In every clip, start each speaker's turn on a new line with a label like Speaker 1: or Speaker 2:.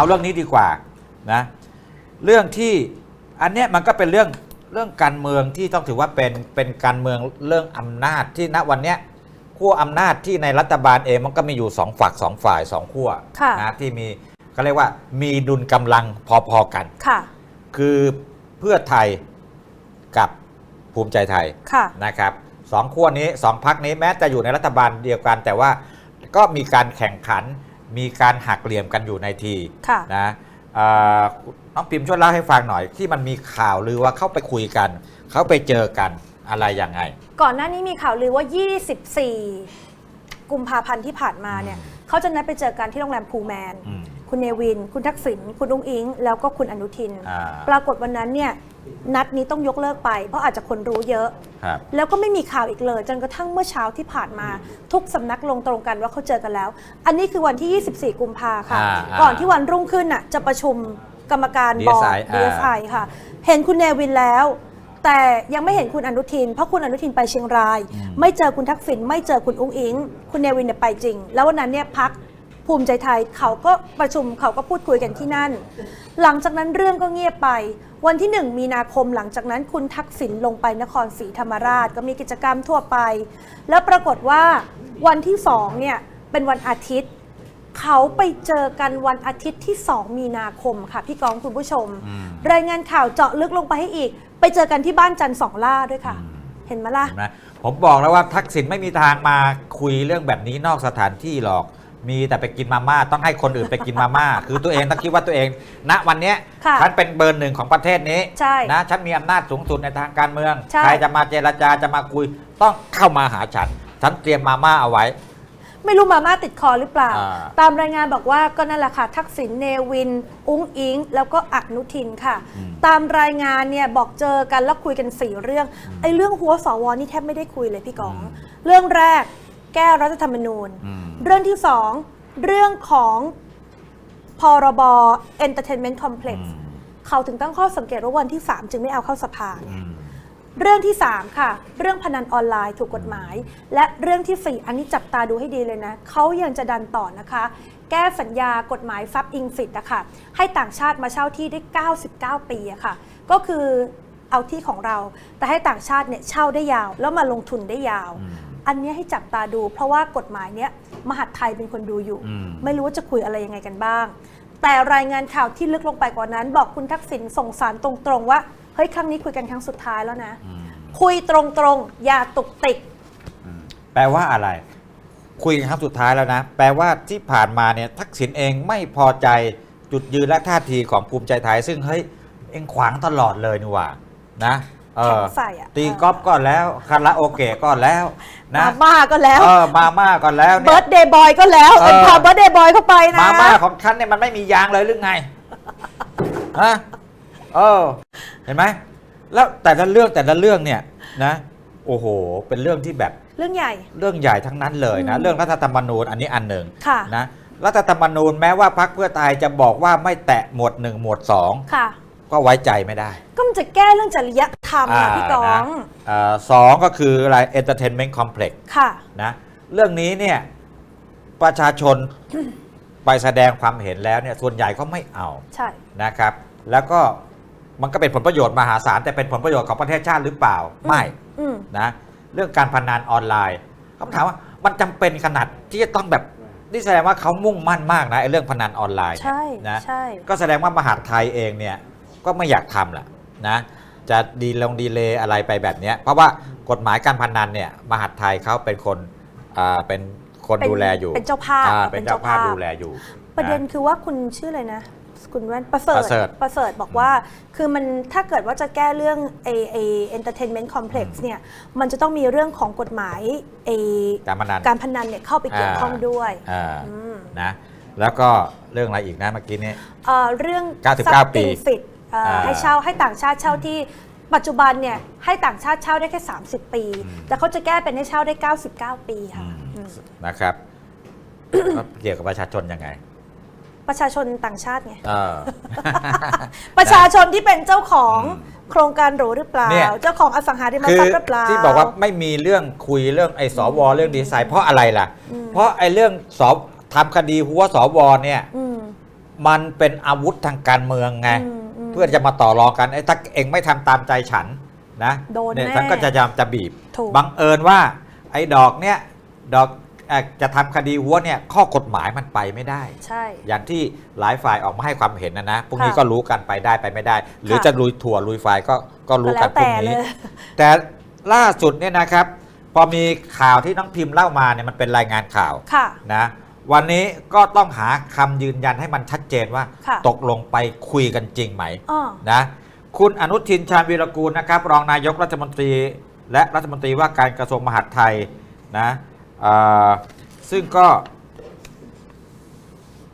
Speaker 1: เอาเรื่องนี้ดีกว่านะเรื่องที่อันเนี้ยมันก็เป็นเรื่องเรื่องการเมืองที่ต้องถือว่าเป็นเป็นการเมืองเรื่องอำนาจที่ณวันเนี้ยขั้วอำนาจที่ในรัฐบาลเองมันก็มีอยู่สองฝักสองฝ่ายสองขั้ว
Speaker 2: ค่ะ
Speaker 1: นะที่มีเขาเรียกว่ามีดุลกำลังพอๆกัน
Speaker 2: ค่ะ
Speaker 1: คือเพื่อไทยกับภูมิใจไทย
Speaker 2: ค่ะ
Speaker 1: นะครับสองขั้วนี้สองพักนี้แม้จะอยู่ในรัฐบาลเดียวกัน แต่ว่าก็มีการแข่งขัน มีการหักเหลี่ยมกันอยู่ในที
Speaker 2: ค่ะ
Speaker 1: นะเอ่อน้องพิมพ์ช่วยเล่าให้ฟังหน่อย ที่มันมีข่าวลือว่าเข้าไปคุยกัน เขาไปเจอกันอะไรยังไง
Speaker 2: ก่อนหน้านี้มีข่าวลือว่า 24 กุมภาพันธ์ที่ผ่านมาเนี่ยเขาจะนัดไปเจอกันที่โรงแรมพูแมน
Speaker 1: อืม
Speaker 2: คุณเนวิน คุณทักษิณคุณอุ้งอิง แล้วก็คุณอนุทิน
Speaker 1: อ่า
Speaker 2: ปรากฏวันนั้นเนี่ย นัดนี้ต้องยกเลิกไป เพราะอาจจะคนรู้เยอะ
Speaker 1: ครับ
Speaker 2: แล้วก็ไม่มีข่าวอีกเลย จนกระทั่งเมื่อเช้าที่ผ่านมา ทุกสำนักลงตรงกันว่าเขาเจอกันแล้ว อันนี้คือวันที่ 24 กุมภาค่ะ
Speaker 1: อ่าอ่า
Speaker 2: ก่อนที่วันรุ่งขึ้นน่ะจะประชุมกรรมการบอร์ด
Speaker 1: DSI อ่า
Speaker 2: DSI ค่ะ เห็นคุณเนวินแล้ว แต่ยังไม่เห็นคุณอนุทิน เพราะคุณอนุทินไปเชียงราย ไม่เจอคุณทักษิณไม่เจอคุณอุ้งอิง คุณเนวินเนี่ยไปจริง แล้ววันนั้นเนี่ยพักภูมิใจไทยเขาก็ประชุมเขาก็พูดคุยกันที่นั่น หลังจากนั้นเรื่องก็เงียบไป วันที่ 1 มีนาคมหลังจากนั้นคุณทักษิณลงไปนครศรีธรรมราชก็มีกิจกรรมทั่วไป แล้วปรากฏว่าวันที่2เนี่ยเป็นวันอาทิตย์ เขาไปเจอกันวันอาทิตย์ที่ 2 มีนาคมค่ะพี่กองคุณผู้ชม
Speaker 1: อืม
Speaker 2: รายงานข่าวเจาะลึกลงไปให้อีก ไปเจอกันที่บ้านจันทร์สองล่าด้วยค่ะ เห็นไหมล่ะ
Speaker 1: เห็นไหมผมบอกแล้วว่าทักษิณไม่มีทางมาคุยเรื่องแบบนี้นอกสถานที่หรอก มีแต่ไปกินมาม่าต้องให้คนอื่นไปกินมาม่า คือตัวเองต้องคิดว่าตัวเอง ณวันเนี้ย
Speaker 2: ค่ะ
Speaker 1: ฉันเป็นเบอร์หนึ่งของประเทศนี้
Speaker 2: ใช่
Speaker 1: นะฉันมีอำนาจสูงสุดในทางการเมือง
Speaker 2: ใช่
Speaker 1: ใครจะมาเจรจาจะมาคุย ต้องเข้ามาหาฉัน ฉันเตรียมมาม่าเอาไว้
Speaker 2: ไม่รู้มาม่าติดคอหรือเปล่า
Speaker 1: อ่า
Speaker 2: ตามรายงานบอกว่าก็นั่นแหละค่ะ ทักษิณเนวิน อุ้งอิง แล้วก็อนุทินค่ะตามรายงานเนี่ยบอกเจอกันแล้วคุยกันสี่เรื่องไอ้เรื่องหัวสวนี่แทบไม่ได้คุยเลยพี่กอง เรื่องแรก แก้รัฐธรรมนูญ
Speaker 1: อืม
Speaker 2: เรื่องที่สองเรื่องของพรบ Entertainment Complex
Speaker 1: อืม
Speaker 2: เขาถึงตั้งข้อสังเกตว่าวันที่ 3 จึงไม่เอาเข้าสภาไง
Speaker 1: อืม
Speaker 2: เรื่องที่ 3 ค่ะ เรื่องพนันออนไลน์ถูกกฎหมาย และเรื่องที่ 4 อันนี้จับตาดูให้ดีเลยนะเขายังจะดันต่อนะคะ แก้สัญญากฎหมายฟับอิงฟิตอะค่ะให้ต่างชาติมาเช่าที่ได้ 99 ปีอะค่ะ ก็คือเอาที่ของเรา แต่ให้ต่างชาติเนี่ยเช่าได้ยาว แล้วมาลงทุนได้ยาว
Speaker 1: อืม
Speaker 2: อันเนี้ยให้จับตาดู เพราะว่ากฎหมายเนี้ยมหาดไทยเป็นคนดูอยู่
Speaker 1: อืม
Speaker 2: ไม่รู้ว่าจะคุยอะไรยังไงกันบ้าง แต่รายงานข่าวที่ลึกลงไปกว่านั้น บอกคุณทักษิณส่งสารตรงๆว่าเฮ้ยครั้งนี้คุยกันครั้งสุดท้ายแล้วนะ
Speaker 1: อืม
Speaker 2: คุยตรงๆอย่าตุกติก
Speaker 1: อืมแปลว่าอะไร คุยกันครั้งสุดท้ายแล้วนะ แปลว่าที่ผ่านมาเนี่ยทักษิณเองไม่พอใจจุดยืนและท่าทีของภูมิใจไทย ซึ่งเฮ้ยเองขวางตลอดเลยนี่หว่านะเออ
Speaker 2: แข็งใส่อะ
Speaker 1: ตีกอล์ฟก็แล้วคาราโอเกะก็แล้วนะ
Speaker 2: มาม่าก็แล้ว
Speaker 1: เออมาม่าก็แล้ว
Speaker 2: เบิ
Speaker 1: เนี่ย
Speaker 2: ร์ดเดย์บอยก็แล้ว
Speaker 1: เออ
Speaker 2: เอ็นพาเบิร์ดเดย์บอยเข้าไปนะ
Speaker 1: มาม่าของฉันเนี่ยมันไม่มียางเลยหรือไงฮะเออ เห็นไหมแล้วแต่ละเรื่องแต่ละเรื่องเนี่ยนะโอ้โห เป็นเรื่องที่แบบ
Speaker 2: เรื่องใหญ่
Speaker 1: เรื่องใหญ่ทั้งนั้นเลยนะ
Speaker 2: อืม
Speaker 1: เรื่องรัฐธรรมนูญอันนี้อันหนึ่ง
Speaker 2: ค่ะ
Speaker 1: นะรัฐธรรมนูญแม้ว่าพรรคเพื่อไทยจะบอกว่าไม่แตะหมวดหนึ่งหมวดสอง
Speaker 2: ค่ะ
Speaker 1: ก็ไว้ใจไม่ได้
Speaker 2: ก็มันจะแก้เรื่องจริยธรรมอะพี่กอง
Speaker 1: นะอ่าสองก็คืออะไร entertainment complex
Speaker 2: ค่ะ
Speaker 1: นะเรื่องนี้เนี่ยประชาชน ไปแสดงความเห็นแล้วเนี่ยส่วนใหญ่ก็ไม่เอา
Speaker 2: ใช่
Speaker 1: นะครับ แล้วก็มันก็เป็นผลประโยชน์มหาศาล แต่เป็นผลประโยชน์ของประเทศชาติหรือเปล่าไม่
Speaker 2: อืม
Speaker 1: นะเรื่องการพนันออนไลน์คำถามว่ามันจำเป็นขนาดที่จะต้องแบบนี่แสดงว่าเขามุ่งมั่นมากนะไอ้เรื่องพนันออนไลน์เนี่ย
Speaker 2: ใช่
Speaker 1: นะ
Speaker 2: ใช่
Speaker 1: ก็แสดงว่ามหาดไทยเองเนี่ย ก็ไม่อยากทำแหละนะจะดีลงดีเลย์อะไรไปแบบเนี้ยเพราะว่ากฎหมายการพนันเนี่ยมหาดไทยเขาเป็นคนอ่าเป็นคน
Speaker 2: เป็น
Speaker 1: ดูแลอยู่
Speaker 2: เป็นเจ้าภาพ
Speaker 1: อ่
Speaker 2: เป็
Speaker 1: เป็น
Speaker 2: น
Speaker 1: เจ้า
Speaker 2: เจ้า
Speaker 1: ภาพ
Speaker 2: ภาพ
Speaker 1: ดูแลอยู่
Speaker 2: ประเด็น
Speaker 1: นะ
Speaker 2: คือว่าคุณชื่ออะไรนะ คุณแว่นประเสริฐ
Speaker 1: ประเสริฐ
Speaker 2: ประเสริฐบอกว่า คือมันถ้าเกิดว่าจะแก้เรื่องไอไอ entertainment complex เนี่ย มันจะต้องมีเรื่องของกฎหมายไอ
Speaker 1: การพนัน
Speaker 2: การพนันเนี่ยเข้าไปเกี่ยวข้องด้วย
Speaker 1: อ่า
Speaker 2: อืม
Speaker 1: นะแล้วก็เรื่องอะไรอีกนะเมื่อกี้นี้
Speaker 2: เอ่อเรื่อง
Speaker 1: 99ปี
Speaker 2: ฟิต ให้เช่าให้ต่างชาติเช่าที่ปัจจุบันเนี่ยให้ต่างชาติเช่าได้แค่ 30 ปี แต่เขาจะแก้เป็นให้เช่าได้ 99 ปีค่ะ
Speaker 1: อืม
Speaker 2: อืม
Speaker 1: นะครับก็เกี่ยวกับประชาชนยังไง
Speaker 2: ประชาชนต่างชาติไง
Speaker 1: เออ
Speaker 2: ประชาชนที่เป็นเจ้าของ
Speaker 1: อืม
Speaker 2: โครงการหรูหรือเปล่า
Speaker 1: เนี่ย
Speaker 2: เจ้าของอสังหาริม
Speaker 1: คือ
Speaker 2: ทรัพย์หรือเปล่า
Speaker 1: ที่บอกว่าไม่มีเรื่องคุยเรื่องไอ้สวเรื่องดีไซน์เพราะอะไรล่ะ เพราะไอ้เรื่องสอบทำคดีหัวสวเนี่ย
Speaker 2: อืม
Speaker 1: มันเป็นอาวุธทางการเมืองไง
Speaker 2: อืมอืม
Speaker 1: เพื่อจะมาต่อรองกันไอ้ถ้าเองไม่ทำตามใจฉันนะ
Speaker 2: โดน
Speaker 1: เนี่ย
Speaker 2: แน่
Speaker 1: ท่านก็จะยอมจะบีบ
Speaker 2: ถูก
Speaker 1: บังเอิญว่า ไอ้ดอกเนี่ยดอกเอ่อจะทำคดีวัวเนี่ยข้อกฎหมายมันไปไม่ได้
Speaker 2: ใช่
Speaker 1: อย่างที่หลายฝ่ายออกมาให้ความเห็นนะนะพรุ่งนี้
Speaker 2: ค่ะ
Speaker 1: ก็รู้กันไปได้ไปไม่ได้ หรือ
Speaker 2: ค่ะ
Speaker 1: จะลุยถั่วลุยไฟก็ก็รู้
Speaker 2: ก็
Speaker 1: กั
Speaker 2: แล้
Speaker 1: น
Speaker 2: ว
Speaker 1: พรุ่งนี้
Speaker 2: แต่เลย
Speaker 1: แต่ล่าสุดเนี่ยนะครับ พอมีข่าวที่น้องพิมพ์เล่ามาเนี่ยมันเป็นรายงานข่าว
Speaker 2: ค่ะ
Speaker 1: นะ วันนี้ก็ต้องหาคำยืนยันให้มันชัดเจนว่า
Speaker 2: ค่ะ
Speaker 1: ตกลงไปคุยกันจริงไหม
Speaker 2: อ้อ
Speaker 1: นะคุณอนุทินชาญวีรกูลนะครับ รองนายกรัฐมนตรี และรัฐมนตรีว่าการกระทรวงมหาดไทยนะเอ่อซึ่งก็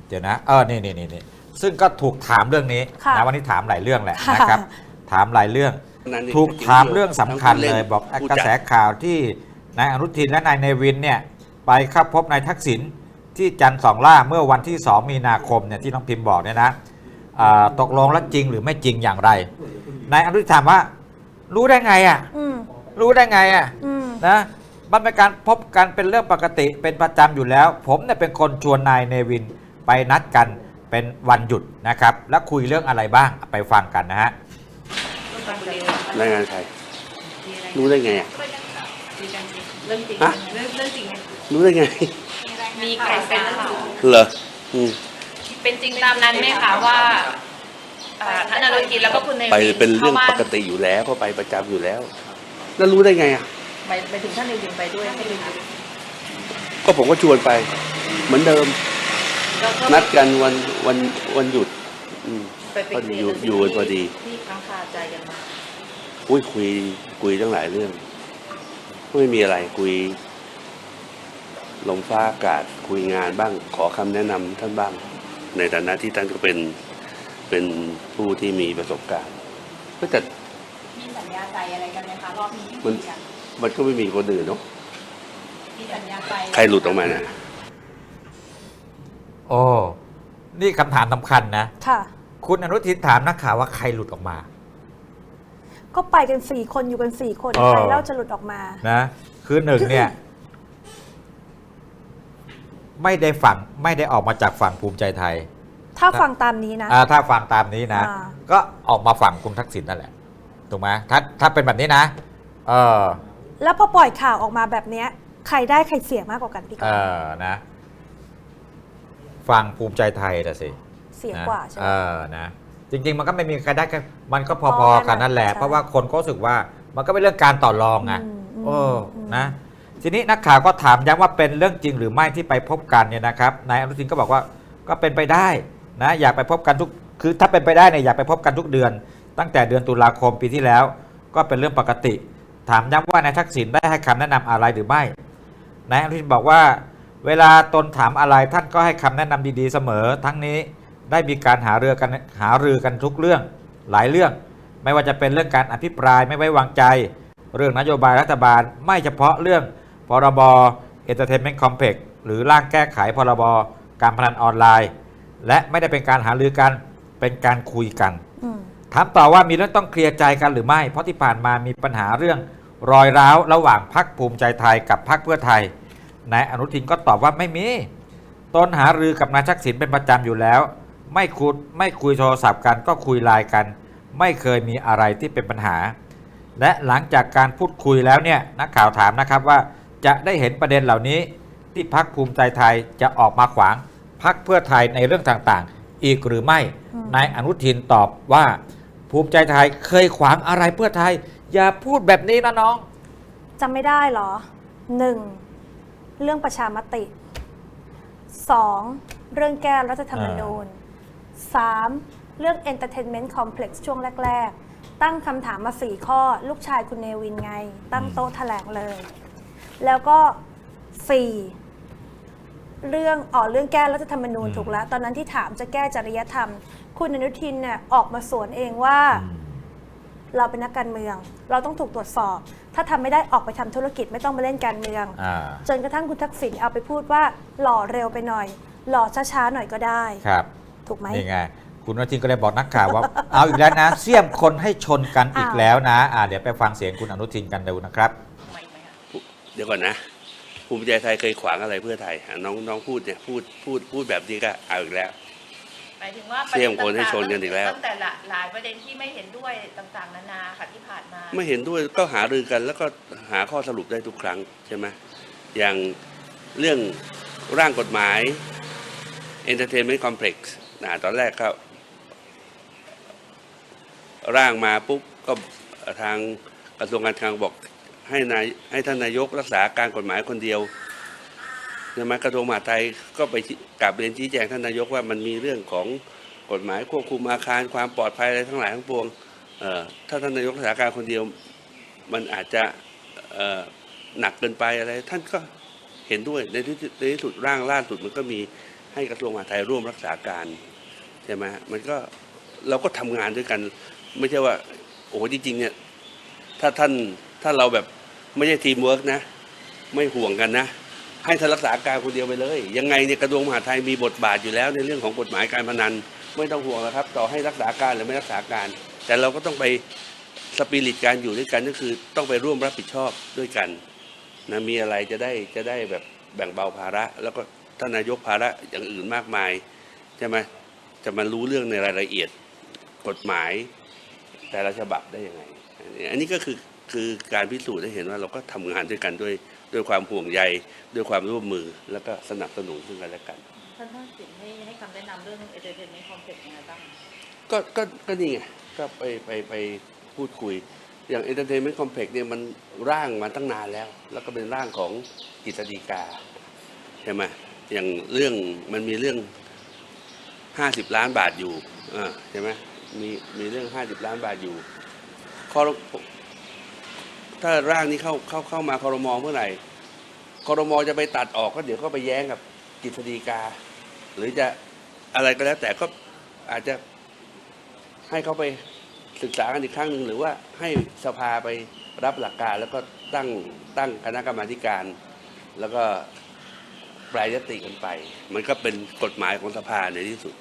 Speaker 1: เดี๋ยวนะ เออนี่นี่นี่นี่ซึ่งก็ถูกถามเรื่องนี้
Speaker 2: ค่ะ
Speaker 1: นะวันนี้ถามหลายเรื่องแหละ
Speaker 2: ค่ะ
Speaker 1: นะครับ ถามหลายเรื่อง
Speaker 3: นั่นนี่
Speaker 1: ถูกถามเรื่องสำคัญ
Speaker 3: ทั้ง
Speaker 1: เลย
Speaker 3: น
Speaker 1: บอก
Speaker 3: ผู้
Speaker 1: กระ
Speaker 3: จัด
Speaker 1: แสข่าวที่นายอนุทินและนายเนวินเนี่ย ไปเข้าพบนายทักษิณ ที่จันทร์สองล่าเมื่อวันที่ 2 มีนาคมเนี่ยที่น้องพิมพ์บอกเนี่ยนะอ่าตกลงแล้วจริงหรือไม่จริงอย่างไรนายอนุทินถามว่า รู้ได้ไงอะ
Speaker 2: อืม
Speaker 1: รู้ได้ไงอะ
Speaker 2: อืม
Speaker 1: นะมันเป็นการพบกันเป็นเรื่องปกติเป็นประจำอยู่แล้ว ผมเนี่ยเป็นคนชวนนายเนวินไปนัดกันเป็นวันหยุดนะครับ แล้วคุยเรื่องอะไรบ้างไปฟังกันนะฮะ
Speaker 3: รายงานใครรู้ได้ไงอะ
Speaker 4: เรื่องจริง
Speaker 3: ฮะ
Speaker 4: เรื่องเรื่องจริงไง
Speaker 3: รู้ได้ไง
Speaker 4: มีใครเป็นเรื่องจริง
Speaker 3: เหรออืม
Speaker 4: เป็นจริงตามนั้นไหมคะว่าอ่าท่านอนุทินแล้วก็คุณเนวิน
Speaker 3: ไปเป็นเรื่อง
Speaker 4: ข้าบ้า
Speaker 3: ปกติอยู่แล้วเพราะไปประจำอยู่แล้ว แล้วรู้ได้ไงอะ
Speaker 4: ไปไปถึงท่านเนวินไปด้วยใช่ไหมคะ
Speaker 3: ก็ผมก็ชวนไป เหมือนเดิม
Speaker 4: แล้วก็
Speaker 3: นัดกันวันวันวันหยุด อืม
Speaker 4: ไปไป
Speaker 3: พอ
Speaker 4: เคลี
Speaker 3: ดี
Speaker 4: ร์
Speaker 3: อยู่
Speaker 4: กัน
Speaker 3: อยู่กันพอดี
Speaker 4: ที่ค้างคาใจกันมา
Speaker 3: อุ้ยคุยคุยตั้งหลายเรื่อง ไม่มีอะไรคุย ลมฟ้าอากาศคุยงานบ้างขอคำแนะนำท่านบ้าง ในฐานะที่ท่านก็เป็นเป็นผู้ที่มีประสบการณ์ก็แต่
Speaker 4: มีสัญญาใจอะไรกันไหมคะรอบนี้ที่
Speaker 3: มัน
Speaker 4: คุยกัน
Speaker 3: มันก็ไม่มีคนอื่นเนาะ
Speaker 4: มีสัญญาใจ
Speaker 3: ใครหลุดออกมาเนี่ย
Speaker 1: โอ้นี่คำถามสำคัญนะ
Speaker 2: ค่ะ
Speaker 1: คุณอนุทินถามนักข่าวว่าใครหลุดออกมา
Speaker 2: ก็ไปกันสี่คนอยู่กันสี่คน
Speaker 1: เออ
Speaker 2: ใครเล่าจะหลุดออกมา
Speaker 1: นะคือหนึ่งเนี่ย ไม่ได้ฝั่งไม่ได้ออกมาจากฝั่งภูมิใจไทย
Speaker 2: ถ้าฟังตามนี้นะ
Speaker 1: อ่าถ้าฟังตามนี้นะ
Speaker 2: อ่า
Speaker 1: ก็ออกมาฝั่งคุณทักษิณนั่นแหละถูกไหมถ้าถ้าเป็นแบบนี้นะเออ
Speaker 2: แล้วพอปล่อยข่าวออกมาแบบเนี้ย ใครได้ใครเสียมากกว่ากันพี่ก
Speaker 1: เออนะฟังภูมิใจไทยแต่ะสิ
Speaker 2: เสีย
Speaker 1: นะ
Speaker 2: กว่าใช่ไห
Speaker 1: เอ
Speaker 2: ม
Speaker 1: อนะ จริง ๆ มันก็ไม่มีใครได้กันมันก็พ
Speaker 2: พ
Speaker 1: อ
Speaker 2: อ
Speaker 1: ๆ
Speaker 2: กั
Speaker 1: กัน
Speaker 2: น
Speaker 1: นั่นแหละ
Speaker 2: ใช่
Speaker 1: เพราะว่าคนก็รู้สึกว่า มันก็เป็นเรื่องการต่อรองไง
Speaker 2: อืมอืม
Speaker 1: โอ้
Speaker 2: อืม
Speaker 1: นะ ทีนี้นักข่าวก็ถามย้ำว่าเป็นเรื่องจริงหรือไม่ที่ไปพบกันเนี่ยนะครับนายอนุทินก็บอกว่าก็เป็นไปได้นะอยากไปพบกันทุกคือถ้าเป็นไปได้เนี่ยอยากไปพบกันทุกเดือน ตั้งแต่เดือนตุลาคมปีที่แล้ว ก็เป็นเรื่องปกติ ถามย้ำว่านายทักษิณได้ให้คำแนะนำอะไรหรือไม่นายอนุทินบอกว่า เวลาตนถามอะไรท่านก็ให้คำแนะนำดีๆเสมอ ทั้งนี้ได้มีการหาเรือกันหารือกันทุกเรื่องหลายเรื่อง ไม่ว่าจะเป็นเรื่องการอภิปรายไม่ไว้วางใจ เรื่องนโยบายรัฐบาล ไม่เฉพาะเรื่อง พรบ Entertainment Complex หรือร่างแก้ไขพรบ การพนันออนไลน์ และไม่ได้เป็นการหารือกัน เป็นการคุยกัน
Speaker 2: อืม
Speaker 1: ถามต่อว่ามีเรื่องต้องเคลียร์ใจกันหรือไม่ เพราะที่ผ่านมามีปัญหาเรื่องรอยร้าวระหว่างพักภูมิใจไทยกับพักเพื่อไทย นายอนุทินก็ตอบว่าไม่มี ตนหารือกับนายทักษิณเป็นประจำอยู่แล้ว ไม่คุยไม่คุยโทรศัพท์กันก็คุยไลน์กัน ไม่เคยมีอะไรที่เป็นปัญหา และหลังจากการพูดคุยแล้วเนี่ยนักข่าวถามนะครับว่า จะได้เห็นประเด็นเหล่านี้ ที่พักภูมิใจไทยจะออกมาขวางพักเพื่อไทยในเรื่องต่างๆ อีกหรือไม่
Speaker 2: อืม
Speaker 1: นายอนุทินตอบว่า ภูมิใจไทยเคยขวางอะไรเพื่อไทย อย่าพูดแบบนี้นะน้อง
Speaker 2: จำไม่ได้เหรอหนึ่งเรื่องประชามติสองเรื่องแก้รัฐธรรมนูญสามเรื่อง Entertainment Complex ช่วงแรก ๆ ตั้งคำถามมาสี่ข้อ ลูกชายคุณเนวินไง ตั้งโต๊ะแถลงเลย แล้วก็สี่เรื่องอ๋อเรื่องแก้รัฐธรรมนูญ
Speaker 1: อืม
Speaker 2: ถูกแล้ว ตอนนั้นที่ถามจะแก้จริยธรรม คุณอนุทินเนี่ยออกมาสวนเองว่า เราเป็นนักการเมือง เราต้องถูกตรวจสอบ ถ้าทำไม่ได้ออกไปทำธุรกิจไม่ต้องมาเล่นการเมือง
Speaker 1: อ่า
Speaker 2: จนกระทั่งคุณทักษิณเอาไปพูดว่า หล่อเร็วไปหน่อย หล่อช้าๆหน่อยก็ได้
Speaker 1: ครับ
Speaker 2: ถูกไหม
Speaker 1: นี่ไงคุณอนุทินก็เลยบอกนักข่าวว่า เอาอีกแล้วนะ เสี่ยมคนให้ชนกันอีก
Speaker 2: อ้าว
Speaker 1: แล้วนะ อ่าเดี๋ยวไปฟังเสียงคุณอนุทินกันดูนะครับ
Speaker 4: ไม่ไหมคะ
Speaker 3: เดี๋ยวก่อนนะภูมิใจไทยเคยขวางอะไรเพื่อไทยอะน้องน้องพูดเนี่ยพูดพูดพูดแบบนี้ก็เอาอีกแล้ว
Speaker 4: ไปมายถึงว่า
Speaker 3: เสี่ยงคนให้ชนกันอีกแล้ว
Speaker 4: ตั้งแต่หลายหลายประเด็นที่ไม่เห็นด้วยต่างๆนานาค่ะที่ผ่านมา
Speaker 3: ไม่เห็นด้วยก็หารือกัน แล้วก็หาข้อสรุปได้ทุกครั้งใช่ไหมอย่างเรื่องร่างกฎหมาย Entertainment Complex นะตอนแรกก็ร่างมาปุ๊บก็ทางกระทรวงการคลังบอก ให้นายให้ท่านนายกรักษาการกฎหมายคนเดียวใช่ไหมกระทรวงมหาดไทยก็ไปกลับเรียนชี้แจงท่านนายกว่ามันมีเรื่องของกฎหมายควบคุมอาคารความปลอดภัยอะไรทั้งหลายทั้งปวงถ้าท่านนายกรักษาการคนเดียว มันอาจจะหนักเกินไปอะไร ท่านก็เห็นด้วยในที่สุดในที่สุดร่างล่าสุดมันก็มีให้กระทรวงมหาดไทยร่วมรักษาการใช่ไหมมันก็เราก็ทำงานด้วยกัน ไม่ใช่ว่า โอ้จริงๆเนี่ยถ้าท่านถ้าเราแบบ ไม่ใช่ทีมเวิร์กนะ ไม่ห่วงกันนะ ให้ทารักษาการคนเดียวไปเลย ยังไงเนี่ยกระทรวงมหาดไทยมีบทบาทอยู่แล้วในเรื่องของกฎหมายการพนัน ไม่ต้องห่วงแล้วครับ ต่อให้รักษาการหรือไม่รักษาการ แต่เราก็ต้องไปสปิริตการอยู่ด้วยกันก็คือต้องไปร่วมรับผิดชอบด้วยกันนะมีอะไรจะได้จะได้แบบแบ่งเบาภาระ แล้วก็ท่านนายกภาระอย่างอื่นมากมายใช่ไหมจะมารู้เรื่องในรายละเอียดกฎหมายแต่ละฉบับได้ยังไง อันนี้ก็คือ คือการพิสูจน์ให้เห็นว่าเราก็ทำงานด้วยกันด้วยด้วยความห่วงใยด้วยความร่วมมือแล้วก็สนับสนุนซึ่งกันและกัน
Speaker 4: ท่านท่านสินให้ให้คำแนะนำเรื่อง entertainment complex ยังไงบ้าง
Speaker 3: ก็ก็ก็นี่ไงก็ไปไปไปพูดคุย อย่าง Entertainment Complex เนี่ยมันร่างมาตั้งนานแล้ว แล้วก็เป็นร่างของกฤษฎีกาใช่ไหมอย่างเรื่องมันมีเรื่องห้าสิบล้านบาทอยู่อ่าใช่ไหมมีมีเรื่องห้าสิบล้านบาทอยู่คอร ถ้าร่างนี้เข้าเข้าเข้ามาคอรมอเมื่อไหร่คอรมอจะไปตัดออกก็เดี๋ยวก็ไปแย้งกับกฤษฎีกา หรือจะอะไรก็แล้ว แต่ก็อาจจะให้เขาไปศึกษากันอีกครั้งหนึ่งหรือว่าให้สภาไปรับหลักการแล้วก็ตั้งตั้งคณะกรรมาการ แล้วก็แปลยติกันไป มันก็เป็นกฎหมายของสภาในที่สุด